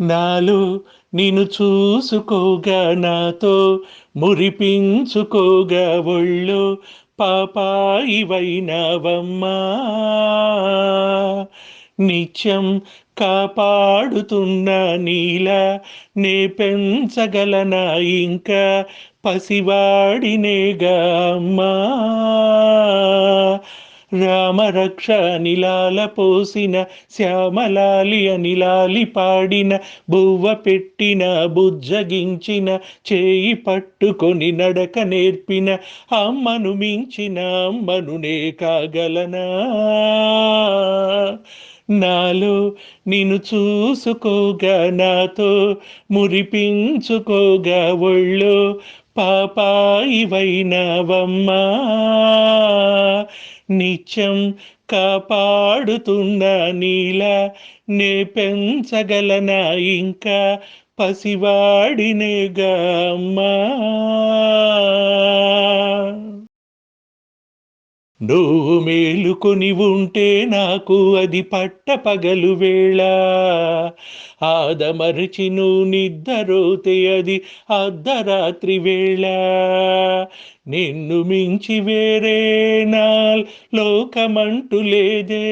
నాలో నిన్ను చూసుకోగా నాతో మురిపించుకోగా ఒళ్ళు పాపాయివైనవమ్మా. నిత్యం కాపాడుతున్న నీలా నే పెంచగలనా ఇంకా? పసివాడినేగా అమ్మా. రామరక్ష నిలాల పోసిన శ్యామలాలి అనిలాలి పాడిన బువ్వ పెట్టిన బుజ్జగించిన చేయి పట్టుకొని నడక నేర్పిన అమ్మను మించిన అమ్మను నే కాగలనా? నాలో నిన్ను చూసుకోగా నాతో మురిపించుకోగా ఒళ్ళో పాపాయివైనవమ్మా. నిత్యం కాపాడుతున్న నీలా నే పెంచగలనా? ఇంకా పసివాడినేగా అమ్మా. నువ్వు మేలుకొని ఉంటే నాకు అది పట్ట పగలు వేళ. ఆదమరచి నువ్వు నిద్దరోతే అది అర్ధరాత్రి వేళ. నిన్ను మించి వేరే నాల్ లోకమంటూ లేదే.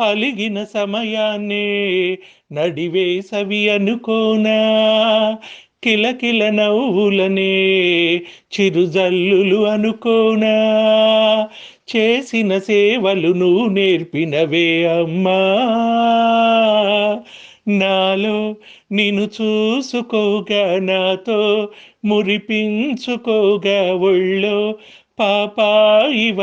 అలిగిన సమయాన్నే నడివేసవి అనుకోనా. కిలకిల నవ్వులనే చిరుజల్లులు అనుకోనా. చేసిన సేవలు నువ్వు నేర్పినవే అమ్మా. నాలో నిన్ను చూసుకోగా నాతో మురిపించుకోగా ఒళ్ళో పాపాయివైనవమ్మా.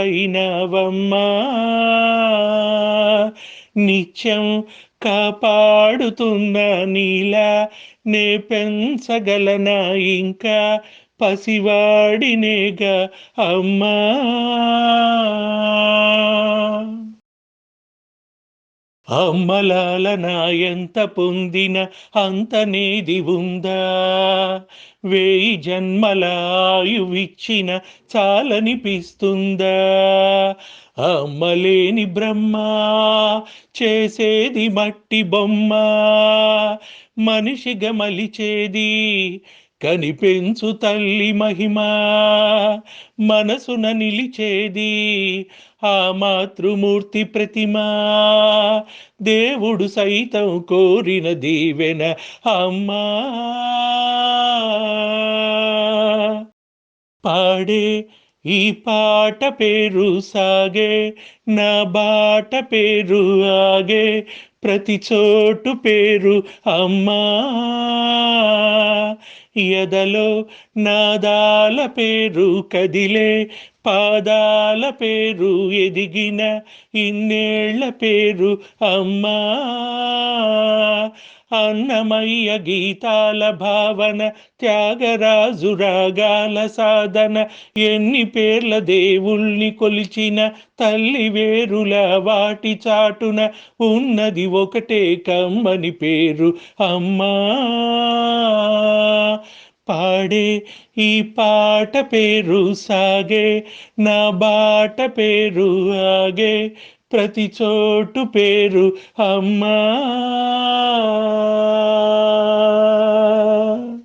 నిత్యం కాపాడుతున్న నీలా నే పెంచగలనా ఇంకా? పసివాడినేగా అమ్మా. అమ్మలాలన ఎంత పొందిన అంత నేది ఉందా? వేయి జన్మలాయువిచ్చిన చాలనిపిస్తుందా? అమ్మలేని బ్రహ్మ చేసేది మట్టి బొమ్మ మనిషిగా మలిచేది కనిపెంచు తల్లి మహిమ మనసున నిలిచేది ఆ మాతృమూర్తి ప్రతిమ. దేవుడు సైతం కోరిన దీవెన అమ్మా. పాడే ఈ పాట పేరు సాగే నా బాట పేరు ఆగే ప్రతి చోటు పేరు అమ్మా. ఎదలో నాదాల పేరు కదిలే పాదాల పేరు ఎదిగిన ఇన్నేళ్ళ పేరు అమ్మా. అన్నమయ్య గీతాల భావన త్యాగరాజు రాగాల సాధన ఎన్ని పేర్ల దేవుల్ని కొలిచిన తల్లి వేరుల వాటి చాటున ఉన్నది ఒకటే కమ్మని పేరు అమ్మా. పాడే ఈ పాట పేరు సాగే నా బాట పేరు ఆగే ప్రతి చోటు పేరు అమ్మా.